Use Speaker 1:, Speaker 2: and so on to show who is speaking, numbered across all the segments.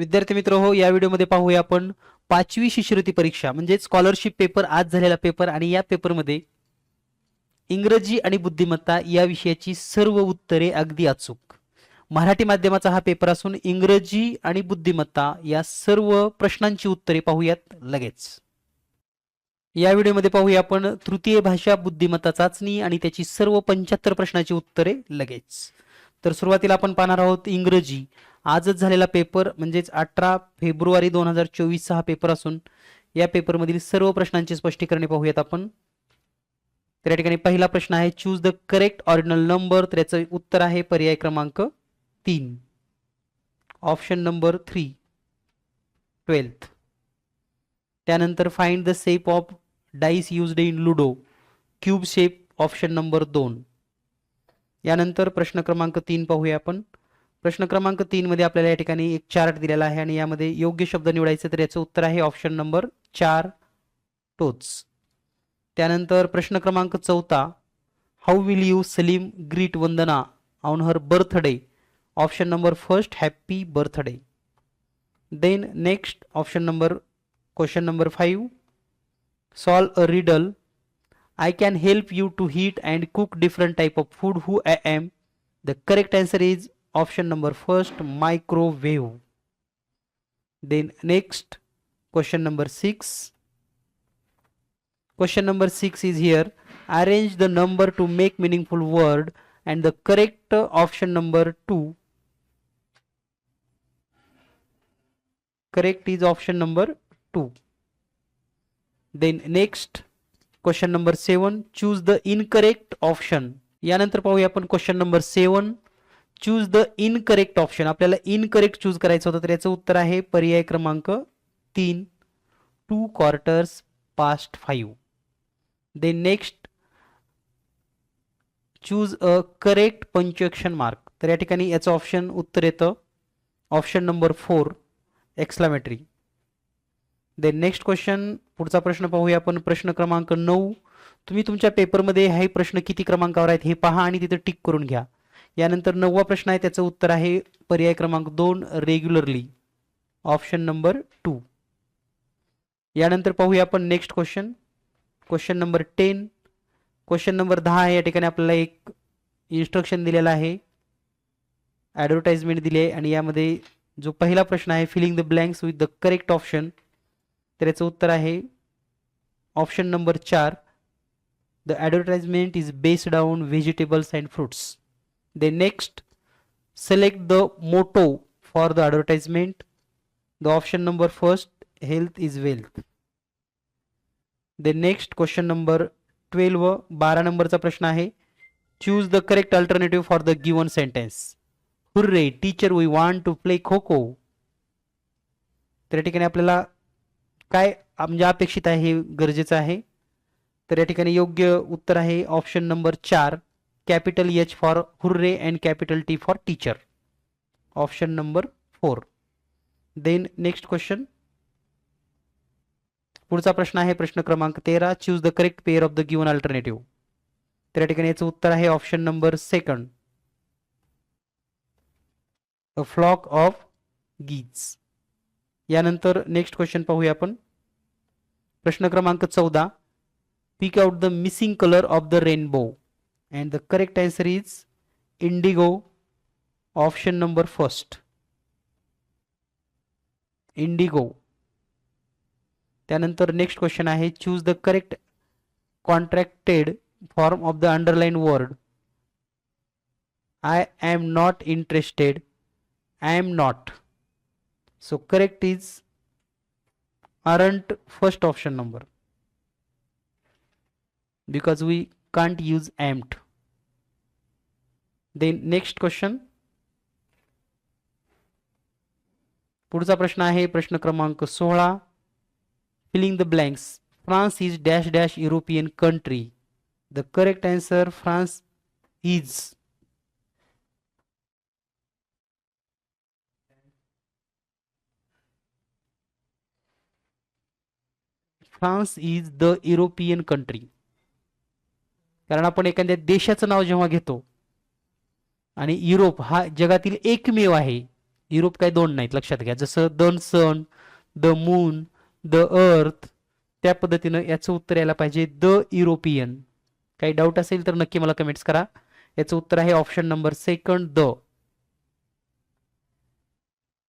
Speaker 1: विद्यार्थी मित्र हो या व्हिडिओमध्ये पाहूया आपण पाचवी शिष्यवृत्ती परीक्षा म्हणजे स्कॉलरशिप पेपर आज झालेला पेपर आणि या पेपरमध्ये इंग्रजी आणि बुद्धिमत्ता या विषयाची सर्व उत्तरे अगदी अचूक. मराठी माध्यमाचा हा पेपर असून इंग्रजी आणि बुद्धिमत्ता या सर्व प्रश्नांची उत्तरे पाहूयात लगेच. या व्हिडिओमध्ये पाहूया आपण तृतीय भाषा बुद्धिमत्ता चाचणी आणि त्याची सर्व पंच्याहत्तर प्रश्नाची उत्तरे लगेच. तर सुरुवातीला आपण पाहणार आहोत इंग्रजी. आजच झालेला पेपर म्हणजेच अठरा फेब्रुवारी दोन हजार चोवीसचा हा पेपर असून या पेपरमधील सर्व प्रश्नांची स्पष्टीकरणे पाहूयात आपण. तर या ठिकाणी पहिला प्रश्न आहे choose the correct ordinal number तर याचं उत्तर आहे पर्याय क्रमांक तीन. ऑप्शन नंबर थ्री ट्वेल्थ त्यानंतर find the shape of dice used in ludo cube shape option number दोन. यानंतर प्रश्न क्रमांक तीन पाहूया आपण. प्रश्न क्रमांक तीन मध्ये आपल्याला या ठिकाणी एक चार्ट दिलेला आहे आणि यामध्ये योग्य शब्द निवडायचे तर याचं उत्तर आहे ऑप्शन नंबर चार टोच. त्यानंतर प्रश्न क्रमांक चौथा how will you Salim greet Vandana on her birthday option number first happy birthday then next option number question number five solve a riddle I can help you to heat and cook different type of food who I am the correct answer is option number first microwave. Then next question number 6. Question number 6 is here. Arrange the number to make meaningful word and the correct uh, option number 2. Correct is option number 2. Then next question number seven choose the incorrect option यानंतर पाहूया आपण question number seven choose the incorrect option आपल्याला incorrect choose करायचं होतं तर याचं उत्तर आहे पर्याय क्रमांक तीन two quarters past five then next choose a correct punctuation mark तर या ठिकाणी याचं ऑप्शन उत्तर येतं. Option number four exclamatory then next question पुढचा प्रश्न पाहूया आपण. प्रश्न क्रमांक नऊ. तुम्ही तुमच्या पेपरमध्ये हे प्रश्न किती क्रमांकावर आहेत हे पहा आणि तिथे टिक करून घ्या. यानंतर नववा प्रश्न आहे त्याचं उत्तर आहे पर्याय क्रमांक दोन रेग्युलरली ऑप्शन नंबर टू यानंतर पाहूया आपण next question question number ten question number दहा आहे या ठिकाणी आपल्याला एक इन्स्ट्रक्शन दिलेलं आहे. ॲडव्हर्टाइजमेंट दिली आहे आणि यामध्ये जो पहिला प्रश्न आहे filling the blanks with the correct option तर याचं उत्तर आहे ऑप्शन नंबर चार. The advertisement is based on vegetables and fruits then next select the motto for the advertisement the option number first health is wealth then next question number twelve बारा नंबरचा प्रश्न आहे. Choose the correct alternative for the given sentence hurray teacher we want to play kho kho तर या ठिकाणी आपल्याला काय म्हणजे अपेक्षित आहे हे गरजेचं आहे. तर या ठिकाणी योग्य उत्तर आहे ऑप्शन नंबर चार. Capital H for hurray and capital T for teacher option number four then next question पुढचा प्रश्न आहे प्रश्न क्रमांक तेरा. Choose the correct pair of the given alternative तर या ठिकाणी याचं उत्तर आहे option number second a flock of geese यानंतर नेक्स्ट क्वेश्चन पाहूया आपण. प्रश्न क्रमांक चौदा. Pick out the missing colour of the rainbow and the correct answer is indigo option number first indigo त्यानंतर नेक्स्ट क्वेश्चन आहे choose the correct contracted form of the underlined word I am not interested I am not So correct is aren't first option number. Because we can't use amped. Then next question. पुढचा प्रश्न आहे प्रश्न क्रमांक सोळा. Filling the blanks France is dash dash European country the correct answer France is France is the European country कारण आपण एखाद्या देशाचं नाव जेव्हा घेतो आणि युरोप हा जगातील एकमेव आहे युरोप काही दोन नाहीत लक्षात घ्या. जसं the sun the moon the earth त्या पद्धतीनं याचं उत्तर यायला पाहिजे द युरोपियन. काही डाऊट असेल तर नक्की मला कमेंट्स करा. याचं उत्तर आहे option number second the.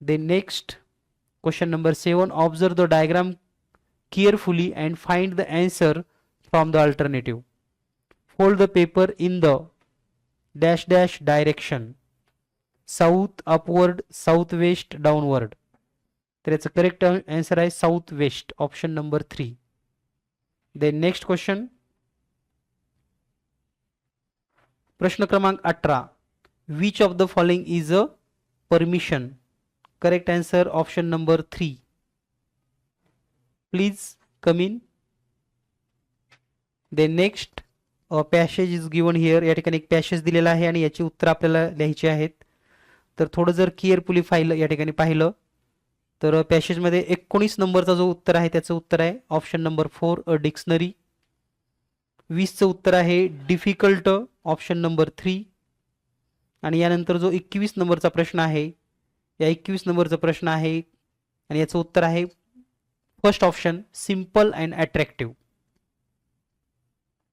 Speaker 1: Then next question number seven observe the diagram carefully and find the answer from the alternative fold the paper in the dash dash direction south upward south west downward तर याचं correct answer आहे south west option number three then next question प्रश्न क्रमांक अठरा which of the following is a permission correct answer option number three please come in then next passage is given here या ठिकाणी एक passage दिलेला आहे आणि याची उत्तर आपल्याला लिहायची आहेत. तर थोडं जर केअरफुली फाईल या ठिकाणी पाहिलं तर पॅसेजमध्ये एकोणीस नंबरचा जो उत्तर आहे त्याचं उत्तर आहे option number four a dictionary वीसचं उत्तर आहे डिफिकल्ट ऑप्शन नंबर थ्री आणि यानंतर जो एकवीस नंबरचा प्रश्न आहे या एकवीस नंबरचा प्रश्न आहे आणि याचं उत्तर आहे first option simple and attractive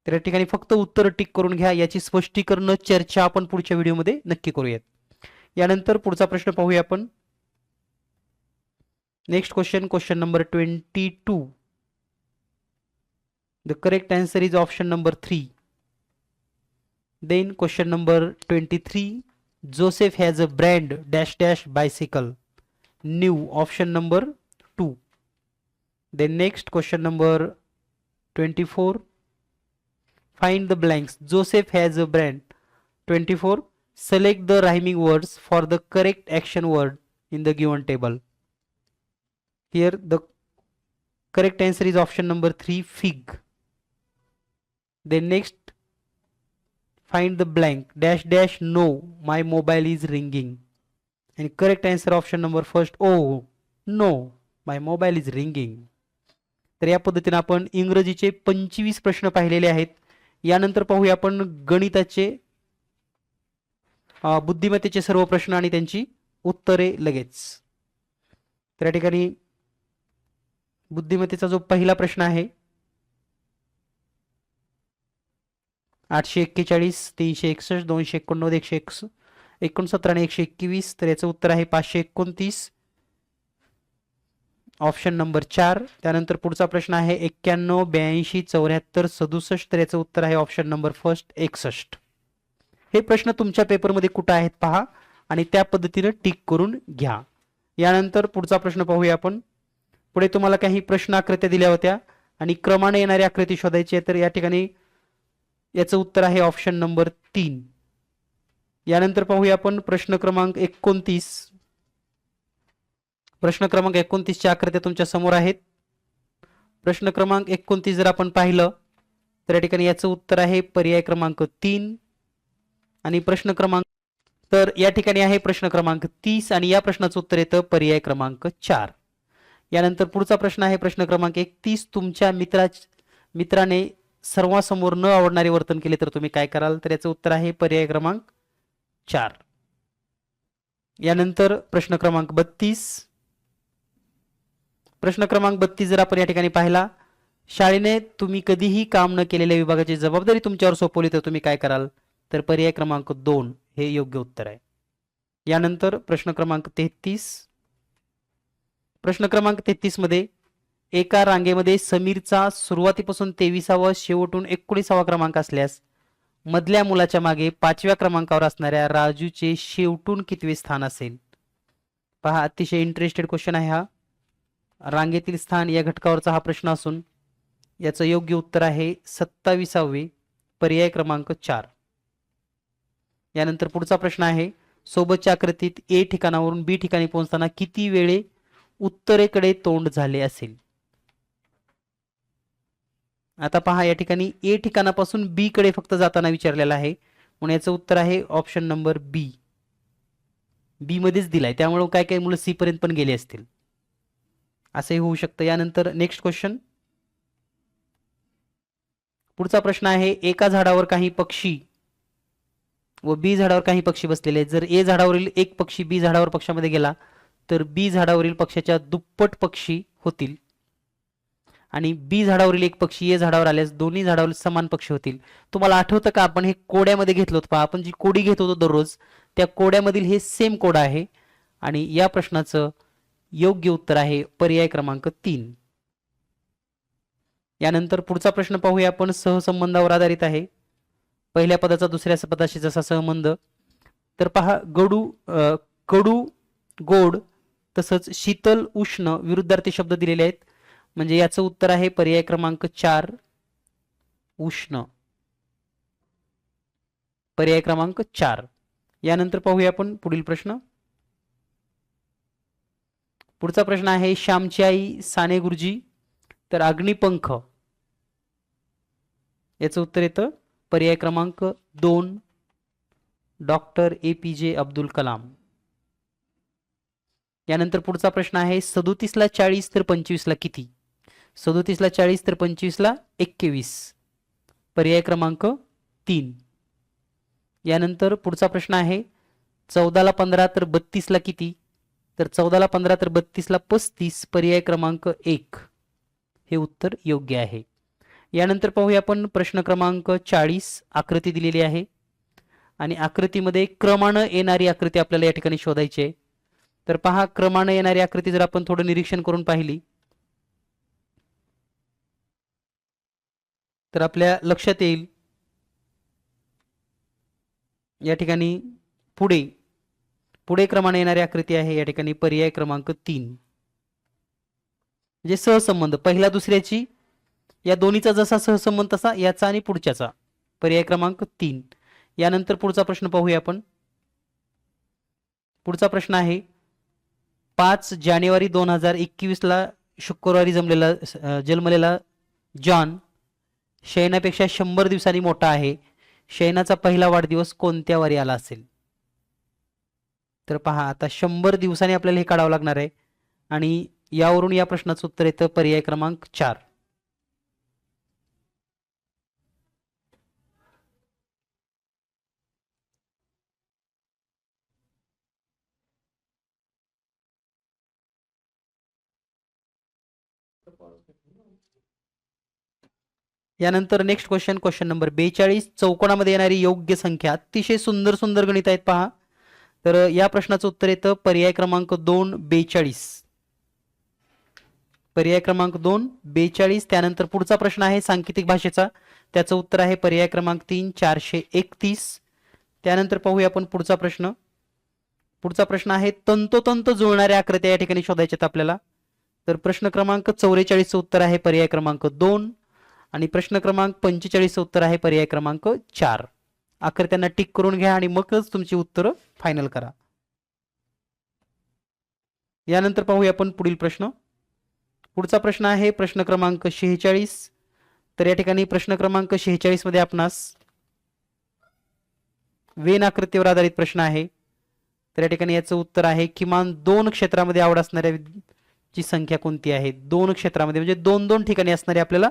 Speaker 1: तर या ठिकाणी फक्त उत्तर टिक करून घ्या याची स्पष्टीकरण चर्चा आपण पुढच्या व्हिडिओमध्ये नक्की करूयात. यानंतर पुढचा प्रश्न पाहूया आपण. Next question question number twenty two the correct answer is option number three then question number twenty three Joseph has a brand dash dash bicycle new option number two then next question number twenty four find the blanks joseph has a brand 24 select the rhyming words for the correct action word in the given table here the correct answer is option number 3 fig then next find the blank dash dash no my mobile is ringing and correct answer option number first oh no my mobile is ringing तर या पद्धतीने आपण इंग्रजीचे पंचवीस प्रश्न पाहिलेले आहेत यानंतर पाहूया आपण गणिताचे बुद्धिमत्तेचे सर्व प्रश्न आणि त्यांची उत्तरे लगेच. तर या ठिकाणी बुद्धिमत्तेचा जो पहिला प्रश्न आहे आठशे एक्केचाळीस तीनशे एकसष्ट दोनशे एकोणनव्वद एकशे एकस एकोणसत्तर आणि एकशे एकवीस तर याचं उत्तर आहे पाचशे एकोणतीस ऑप्शन नंबर चार. त्यानंतर पुढचा प्रश्न आहे एक्क्याण्णव ब्याऐंशी चौऱ्याहत्तर सदुसष्ट. तर याचं उत्तर आहे ऑप्शन नंबर फर्स्ट एकसष्ट. हे प्रश्न तुमच्या पेपरमध्ये कुठं आहेत पहा आणि त्या पद्धतीनं टिक करून घ्या. यानंतर पुढचा प्रश्न पाहूया आपण. पुढे तुम्हाला काही प्रश्न आकृत्या दिल्या होत्या आणि क्रमाने येणारी आकृती शोधायची आहे तर या ठिकाणी याचं उत्तर आहे ऑप्शन नंबर तीन. यानंतर पाहूया आपण प्रश्न क्रमांक एकोणतीस. प्रश्न क्रमांक एकोणतीसच्या आकृत्या तुमच्यासमोर आहेत. प्रश्न क्रमांक एकोणतीस जर आपण पाहिलं तर या ठिकाणी याचं उत्तर आहे पर्याय क्रमांक तीन. आणि प्रश्न क्रमांक तर या ठिकाणी आहे प्रश्न क्रमांक तीस आणि या प्रश्नाचं उत्तर येतं पर्याय क्रमांक चार. यानंतर पुढचा प्रश्न आहे प्रश्न क्रमांक एकतीस. तुमच्या मित्रा मित्राने सर्वांसमोर न आवडणारे वर्तन केले तर तुम्ही काय कराल? तर याचं उत्तर आहे पर्याय क्रमांक चार. यानंतर प्रश्न क्रमांक बत्तीस. प्रश्न क्रमांक बत्तीस जर आपण या ठिकाणी पाहिला शाळेने तुम्ही कधीही काम न केलेल्या विभागाची जबाबदारी तुमच्यावर सोपवली तर तुम्ही काय कराल? तर पर्याय क्रमांक दोन हे योग्य उत्तर आहे. यानंतर प्रश्न क्रमांक तेहतीस. प्रश्न क्रमांक तेहतीसमध्ये एका रांगेमध्ये समीरचा सुरुवातीपासून तेविसावा शेवटून एकोणीसावा क्रमांक असल्यास मधल्या मुलाच्या मागे पाचव्या क्रमांकावर असणाऱ्या राजूचे शेवटून कितवे स्थान असेल? पहा अतिशय इंटरेस्टेड क्वेश्चन आहे हा. रांगेतील स्थान या घटकावरचा हा प्रश्न असून याचं योग्य उत्तर आहे सत्ताविसावे पर्याय क्रमांक चार. यानंतर पुढचा प्रश्न आहे सोबतच्या आकृतीत ए ठिकाणावरून बी ठिकाणी पोहोचताना किती वेळे उत्तरेकडे तोंड झाले असेल? आता पहा या ठिकाणी ए ठिकाणापासून बी कडे फक्त जाताना विचारलेलं आहे. म्हणून याचं उत्तर आहे ऑप्शन नंबर बी. बी मध्येच दिलाय. त्यामुळे काय काय मुलं सी पर्यंत पण गेले असतील. असंही होऊ शकतं. यानंतर नेक्स्ट क्वेश्चन पुढचा प्रश्न आहे एका झाडावर काही पक्षी व बी झाडावर काही पक्षी बसलेले आहेत. जर ए झाडावरील एक पक्षी बी झाडावर पक्षामध्ये गेला तर बी झाडावरील पक्षाच्या दुप्पट पक्षी होतील आणि बी झाडावरील एक पक्षी ए झाडावर आल्यास दोन्ही झाडावरील समान पक्षी होतील. तुम्हाला आठवतं का? आपण हे कोड्यामध्ये घेतलं होतं पहा. आपण जी कोडी घेत होतो दररोज त्या कोड्यामधील हे सेम कोडा आहे आणि या प्रश्नाचं योग्य उत्तर आहे पर्याय क्रमांक तीन. यानंतर पुढचा प्रश्न पाहूया आपण. सहसंबंधावर आधारित आहे. पहिल्या पदाचा दुसऱ्या पदाशी जसा संबंध. तर पहा गडू कडू गोड तसंच शीतल उष्ण विरुद्धार्थी शब्द दिलेले आहेत. म्हणजे याचं उत्तर आहे पर्याय क्रमांक चार उष्ण. पर्याय क्रमांक चार. यानंतर पाहूया आपण पुढील प्रश्न. पुढचा प्रश्न आहे श्यामची आई साने गुरुजी तर अग्निपंख. याचं उत्तर येतं. पर्याय क्रमांक दोन doctor A P J Abdul Kalam. यानंतर पुढचा प्रश्न आहे सदोतीसला चाळीस तर पंचवीसला किती? सदोतीसला चाळीस तर पंचवीसला एक्केवीस. पर्याय क्रमांक तीन. यानंतर पुढचा प्रश्न आहे चौदाला पंधरा तर बत्तीसला किती? तर चौदाला पंधरा तर बत्तीसला पस्तीस पर्याय क्रमांक एक. हे उत्तर योग्य आहे. यानंतर पाहूया आपण प्रश्न क्रमांक चाळीस आकृती दिलेली आहे. आणि आकृतीमध्ये क्रमानं येणारी आकृती आपल्याला या ठिकाणी शोधायची आहे. तर पहा क्रमानं येणारी आकृती जर आपण थोडं निरीक्षण करून पाहिली. तर आपल्या लक्षात येईल. या ठिकाणी पुढे पुढे क्रमाने येणारी आकृती आहे या ठिकाणी पर्याय क्रमांक तीन. म्हणजे सहसंबंध पहिला दुसऱ्याची या दोन्हीचा जसा सहसंबंध तसा याचा आणि पुढच्याचा. पर्याय क्रमांक तीन. यानंतर पुढचा प्रश्न पाहूया आपण. पुढचा प्रश्न आहे पाच जानेवारी दोन हजार एकवीसला शुक्रवारी जमलेला जन्मलेला जॉन शयनापेक्षा शंभर दिवसांनी मोठा आहे. शयनाचा पहिला वाढदिवस कोणत्या वारी आला असेल? तर पहा आता शंभर दिवसांनी आपल्याला हे काढावं लागणार आहे. आणि यावरून या प्रश्नाचं उत्तर येतं पर्याय क्रमांक चार. यानंतर नेक्स्ट क्वेश्चन क्वेश्चन नंबर बेचाळीस. चौकोनामध्ये येणारी योग्य संख्या. अतिशय सुंदर सुंदर गणित आहेत पहा. तर या प्रश्नाचं उत्तर येतं पर्याय क्रमांक दोन बेचाळीस. पर्याय क्रमांक दोन बेचाळीस. त्यानंतर पुढचा प्रश्न आहे सांकेतिक भाषेचा. त्याचं उत्तर आहे पर्याय क्रमांक तीन चारशे एकतीस. त्यानंतर पाहूया आपण पुढचा प्रश्न. पुढचा प्रश्न आहे तंतोतंत जुळणाऱ्या आकृत्या या ठिकाणी शोधायच्यात आपल्याला. तर प्रश्न क्रमांक चौवेचाळीसचं उत्तर आहे पर्याय क्रमांक दोन आणि प्रश्न क्रमांक पंचेचाळीसचं उत्तर आहे पर्याय क्रमांक चार. आकृत्यांना टिक करून घ्या आणि मगच तुमची उत्तरं फायनल करा. यानंतर पाहूया आपण पुढील प्रश्न. पुढचा प्रश्न आहे प्रश्न क्रमांक शेहेचाळीस. तर या ठिकाणी प्रश्न क्रमांक शेहेचाळीसमध्ये आपणास वेन आकृतीवर आधारित प्रश्न आहे. तर या ठिकाणी याचं उत्तर आहे किमान दोन क्षेत्रामध्ये आवड असणाऱ्या ची संख्या कोणती आहे? दोन क्षेत्रामध्ये म्हणजे दोन दोन ठिकाणी असणारे आपल्याला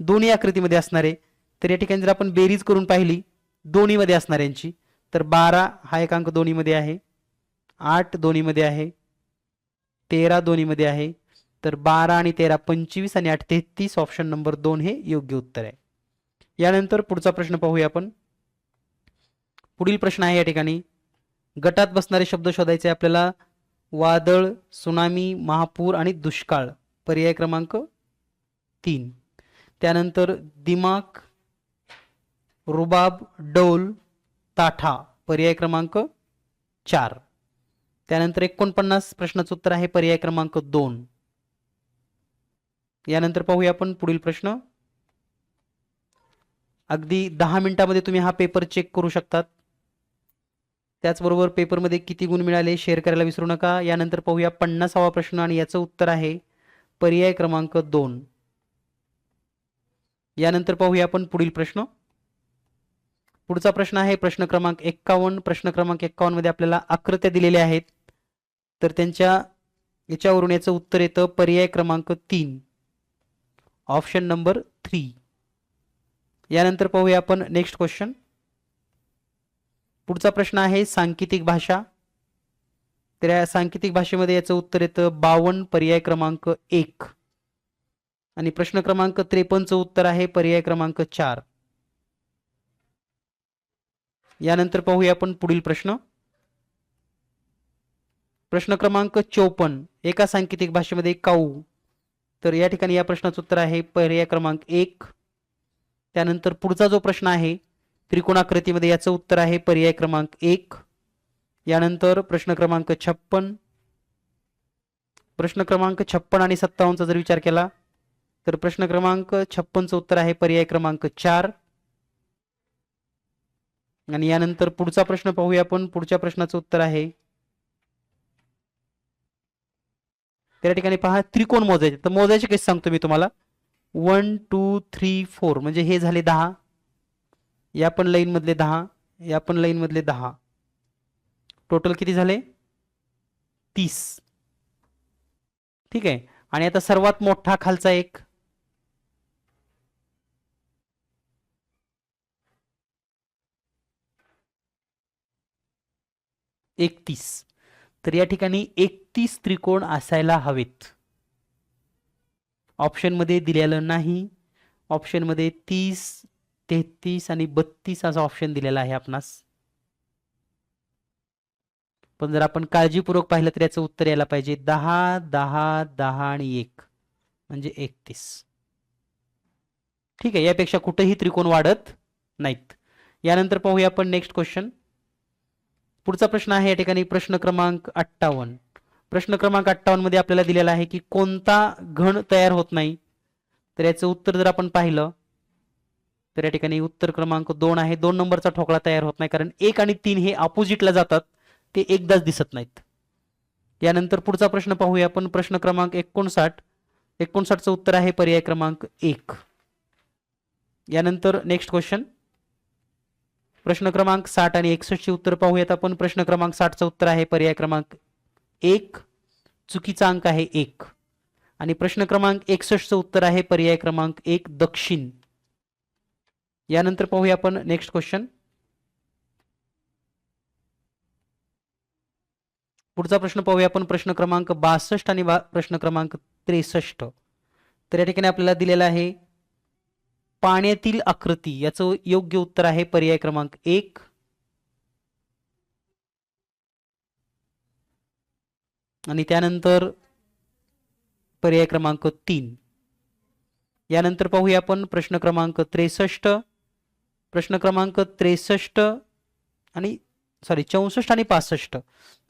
Speaker 1: दोन्ही आकृतीमध्ये असणारे. तर या ठिकाणी जर आपण बेरीज करून पाहिली दोन्हीमध्ये असणाऱ्यांची तर बारा हा एक अंक दोन्हीमध्ये आहे. आठ दोन्हीमध्ये आहे. तेरा दोन्हीमध्ये आहे. तर बारा आणि तेरा पंचवीस आणि आठ तेहतीस ऑप्शन नंबर दोन हे योग्य उत्तर आहे. यानंतर पुढचा प्रश्न पाहूया आपण. पुढील प्रश्न आहे या ठिकाणी. गटात बसणारे शब्द शोधायचे आपल्याला. वादळ सुनामी महापूर आणि दुष्काळ. पर्याय क्रमांक तीन. त्यानंतर दिमाग रुबाब डौल ताठा पर्याय क्रमांक चार. त्यानंतर एकोणपन्नास प्रश्नाचं उत्तर आहे पर्याय क्रमांक दोन. यानंतर पाहूया आपण पुढील प्रश्न. अगदी दहा मिनिटामध्ये तुम्ही हा पेपर चेक करू शकतात. त्याचबरोबर पेपरमध्ये किती गुण मिळाले शेअर करायला विसरू नका. यानंतर पाहूया पन्नासावा प्रश्न आणि याचं उत्तर आहे पर्याय क्रमांक दोन. यानंतर पाहूया आपण पुढील प्रश्न. पुढचा प्रश्न आहे प्रश्न क्रमांक एक्कावन्न. प्रश्न क्रमांक एक्कावन्नमध्ये आपल्याला आकृत्या दिलेल्या आहेत. तर त्यांच्या याच्यावरून याचं उत्तर येतं पर्याय क्रमांक तीन. ऑप्शन नंबर थ्री यानंतर पाहूया आपण नेक्स्ट क्वेश्चन पुढचा प्रश्न आहे सांकेतिक भाषा. तर या सांकेतिक भाषेमध्ये याचं उत्तर येतं बावन्न पर्याय क्रमांक एक. आणि प्रश्न क्रमांक त्रेपन्नचं उत्तर आहे पर्याय क्रमांक चार. यानंतर पाहूया आपण पुढील प्रश्न. प्रश्न क्रमांक चौपन्न एका सांकेतिक भाषेमध्ये काऊ. तर या ठिकाणी या प्रश्नाचं उत्तर आहे पर्याय क्रमांक एक. त्यानंतर पुढचा जो प्रश्न आहे त्रिकोणाकृतीमध्ये याचं उत्तर आहे पर्याय क्रमांक एक. यानंतर प्रश्न क्रमांक छप्पन. प्रश्न क्रमांक छप्पन आणि सत्तावन्नचा जर विचार केला तर प्रश्न क्रमांक छप्पनचं उत्तर आहे पर्याय क्रमांक चार. आणि यानंतर पुढचा प्रश्न पाहूया आपण. पुढच्या प्रश्नाचं उत्तर आहे. त्या ठिकाणी पहा त्रिकोण मोजायचे. तर मोजायचे कसे सांगतो मी तुम्हाला? वन टू थ्री फोर म्हणजे हे झाले दहा. या पण लाईन मधले दहा या पण लाईन मधले दहा. टोटल किती झाले? तीस. ठीक आहे. आणि आता सर्वात मोठा खालचा एक. एकतीस. तर या ठिकाणी एकतीस त्रिकोण असायला हवेत. ऑप्शनमध्ये दिलेलं नाही. ऑप्शनमध्ये तीस तेहतीस आणि बत्तीस असा ऑप्शन दिलेला आहे आपणास. पण जर आपण काळजीपूर्वक पाहिलं तर याचं उत्तर यायला पाहिजे. दहा दहा दहा आणि एक. म्हणजे एकतीस. ठीक आहे यापेक्षा कुठेही त्रिकोण वाढत नाहीत. यानंतर पाहूया आपण नेक्स्ट क्वेश्चन पुढचा प्रश्न आहे या ठिकाणी प्रश्न क्रमांक अठ्ठावन्न. प्रश्न क्रमांक अठ्ठावन्नमध्ये आपल्याला दिलेला आहे की कोणता घन तयार होत नाही? तर याचं उत्तर जर आपण पाहिलं तर या ठिकाणी उत्तर क्रमांक दोन आहे. दोन नंबरचा ठोकळा तयार होत नाही कारण एक आणि तीन हे अपोजिटला जातात. ते एकदाच दिसत नाहीत. यानंतर पुढचा प्रश्न पाहूया आपण. प्रश्न क्रमांक एकोणसाठ. एकोणसाठचं उत्तर आहे पर्याय क्रमांक एक. यानंतर नेक्स्ट क्वेश्चन प्रश्न क्रमांक साठ आणि एकसष्टचे उत्तर पाहूयात आपण. प्रश्न क्रमांक साठचं उत्तर आहे. पर्याय क्रमांक एक. चुकीचा अंक आहे एक. आणि प्रश्न क्रमांक एकसष्टचं उत्तर आहे. पर्याय क्रमांक एक दक्षिण. यानंतर पाहूया आपण नेक्स्ट क्वेश्चन. पुढचा प्रश्न पाहूया आपण. प्रश्न क्रमांक बासष्ट आणि प्रश्न क्रमांक त्रेसष्ट. तर या ठिकाणी आपल्याला दिलेला आहे पाण्यातील आकृती याचं योग्य उत्तर आहे पर्याय क्रमांक एक. आणि त्यानंतर पर्याय क्रमांक तीन. यानंतर पाहूया आपण प्रश्न क्रमांक त्रेसष्ट. प्रश्न क्रमांक त्रेसष्ट आणि सॉरी चौसष्ट आणि पासष्ट.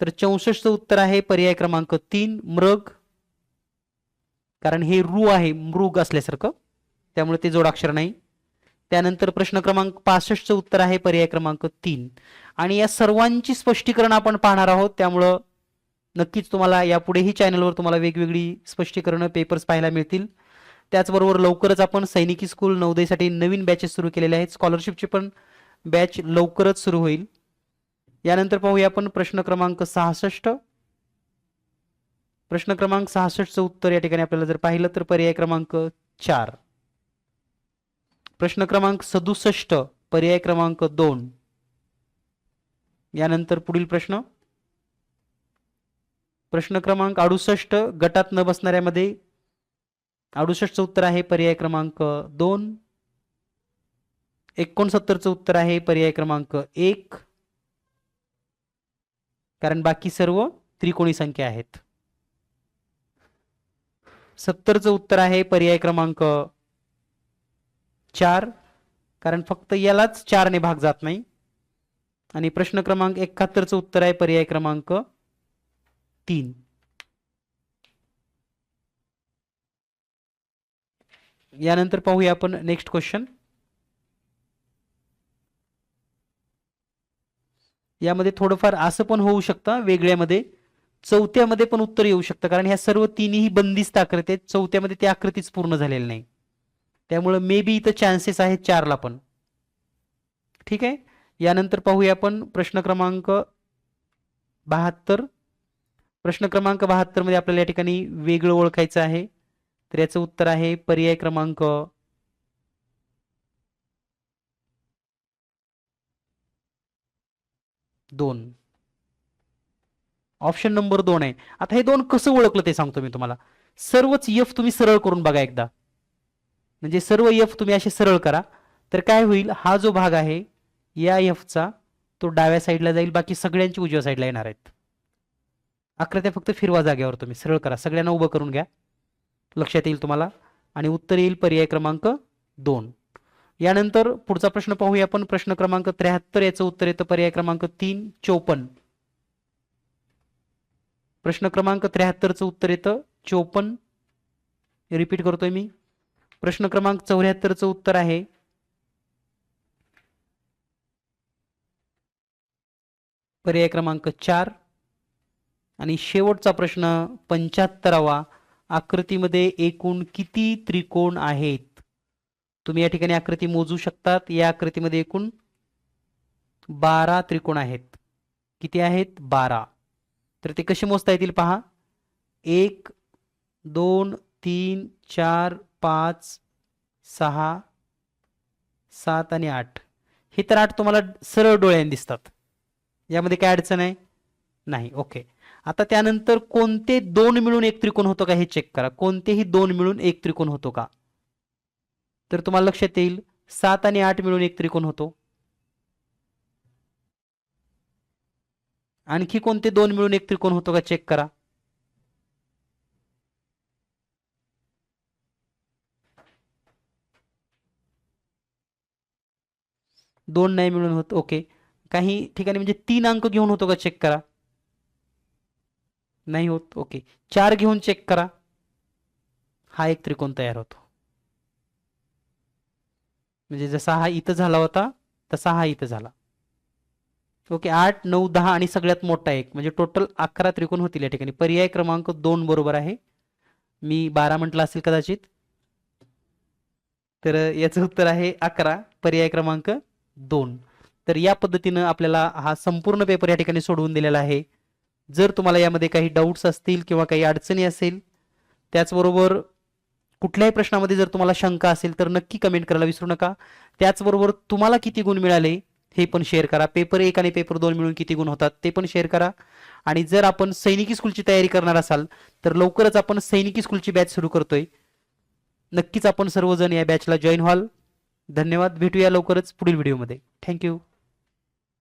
Speaker 1: तर चौसष्टचं उत्तर आहे पर्याय क्रमांक तीन मृग. कारण हे रू आहे मृग असल्यासारखं. त्यामुळे ते जोडाक्षर नाही. त्यानंतर प्रश्न क्रमांक पासष्टचं उत्तर आहे पर्याय क्रमांक तीन. आणि या सर्वांची स्पष्टीकरण आपण पाहणार आहोत. त्यामुळं नक्कीच तुम्हाला यापुढेही चॅनलवर तुम्हाला वेगवेगळी स्पष्टीकरणं पेपर्स पाहायला मिळतील. त्याचबरोबर लवकरच आपण सैनिकी स्कूल नवदेसाठी नवीन बॅचेस सुरू केलेले आहेत. स्कॉलरशिपची पण बॅच लवकरच सुरू होईल. यानंतर पाहूया आपण प्रश्न क्रमांक सहासष्ट. प्रश्न क्रमांक सहासष्टचं उत्तर या ठिकाणी आपल्याला जर पाहिलं तर पर्याय क्रमांक चार. प्रश्न क्रमांक सदुसष्ट पर्याय क्रमांक दोन. यानंतर पुढील प्रश्न. प्रश्न क्रमांक अडुसष्ट गटात न बसणाऱ्यामध्ये अडुसष्टचं उत्तर आहे पर्याय क्रमांक दोन. एकोणसत्तरचं उत्तर आहे पर्याय क्रमांक एक. कारण बाकी सर्व त्रिकोणी संख्या आहेत. सत्तरचं उत्तर आहे पर्याय क्रमांक चार कारण फक्त यालाच चारने भाग जात नाही. आणि प्रश्न क्रमांक एकाहत्तरचं उत्तर आहे पर्याय क्रमांक तीन. यानंतर पाहूया आपण नेक्स्ट क्वेश्चन यामध्ये थोडंफार असं पण होऊ शकतं वेगळ्यामध्ये. चौथ्यामध्ये पण उत्तर येऊ शकतं कारण ह्या सर्व तिन्ही बंदिस्त आकृती आहेत. चौथ्यामध्ये ती आकृतीच पूर्ण झालेली नाही त्यामुळं मे बी इथं चान्सेस आहेत चारला पण. ठीक आहे? यानंतर पाहूया आपण प्रश्न क्रमांक बहात्तर. प्रश्न क्रमांक बहात्तरमध्ये आपल्याला या ठिकाणी वेगळं ओळखायचं आहे. तर याचं उत्तर आहे पर्याय क्रमांक दोन. ऑप्शन नंबर दोन आहे. आता हे दोन कसं ओळखलं ते सांगतो मी तुम्हाला. सर्वच यफ तुम्ही सरळ करून बघा एकदा. म्हणजे सर्व यफ तुम्ही असे सरळ करा. तर काय होईल? हा जो भाग आहे या यफचा तो डाव्या साईडला जाईल. बाकी सगळ्यांची उजव्या साईडला येणार आहेत. आकृत्या फक्त फिरवा जागेवर तुम्ही. सरळ करा. सगळ्यांना उभं करून घ्या. लक्षात येईल तुम्हाला. आणि उत्तर येईल पर्याय क्रमांक दोन. यानंतर पुढचा प्रश्न पाहूया आपण. प्रश्न क्रमांक त्र्याहत्तर याचं उत्तर येतं. पर्याय क्रमांक तीन चोपन्न. प्रश्न क्रमांक त्र्याहत्तरचं उत्तर येतं. चोपन्न. रिपीट करतोय मी. प्रश्न क्रमांक चौऱ्याहत्तरचं उत्तर आहे. पर्याय क्रमांक चार. आणि शेवटचा प्रश्न पंच्याहत्तरावा. आकृतीमध्ये एकूण किती त्रिकोण आहेत? तुम्ही या ठिकाणी आकृती मोजू शकतात. या आकृतीमध्ये एकूण बारा त्रिकोण आहेत. किती आहेत? बारा. तर ते कसे मोजता येतील पहा? एक दोन तीन चार पाच सहा सात आणि आठ. हे तर आठ तुम्हाला सरळ डोळ्याने दिसतात. यामध्ये काय अडचण आहे? नाही. ओके. आता त्यानंतर कोणते दोन मिळून एक त्रिकोण होतो का हे चेक करा. कोणतेही दोन मिळून एक त्रिकोण होतो का? तर तुम्हाला लक्षात येईल सात आणि आठ मिळून एक त्रिकोण होतो. आणखी कोणते दोन मिळून एक त्रिकोण होतो का चेक करा. दोन नाही मिळून होत ओके. काही ठिकाणी म्हणजे तीन अंक घेऊन होतो का चेक करा? नाही होत ओके. चार घेऊन चेक करा. हा एक त्रिकोण तयार होतो. म्हणजे जसा हा इथं झाला होता तसा हा इथं झाला. ओके आठ नऊ दहा आणि सगळ्यात मोठा एक. म्हणजे टोटल अकरा त्रिकोण होतील या ठिकाणी. पर्याय क्रमांक दोन बरोबर आहे. मी बारा म्हटलं असेल कदाचित. तर याचं उत्तर आहे अकरा. पर्याय क्रमांक दोन. तर या पद्धतीनं आपल्याला हा संपूर्ण पेपर या ठिकाणी सोडवून दिलेला आहे. जर तुम्हाला यामध्ये काही डाऊट्स असतील किंवा काही अडचणी असेल त्याचबरोबर कुठल्याही प्रश्नामध्ये जर तुम्हाला शंका असेल तर नक्की कमेंट करायला विसरू नका. त्याचबरोबर तुम्हाला किती गुण मिळाले हे पण शेअर करा. पेपर एक आणि पेपर दोन मिळून किती गुण होतात ते पण शेअर करा. आणि जर आपण सैनिकी स्कूलची तयारी करणार असाल तर लवकरच आपण सैनिकी स्कूलची बॅच सुरू करतोय. नक्कीच आपण सर्वजण या बॅचला जॉईन व्हाल. धन्यवाद. भेटूया लवकरच पुढील व्हिडिओमध्ये. थँक्यू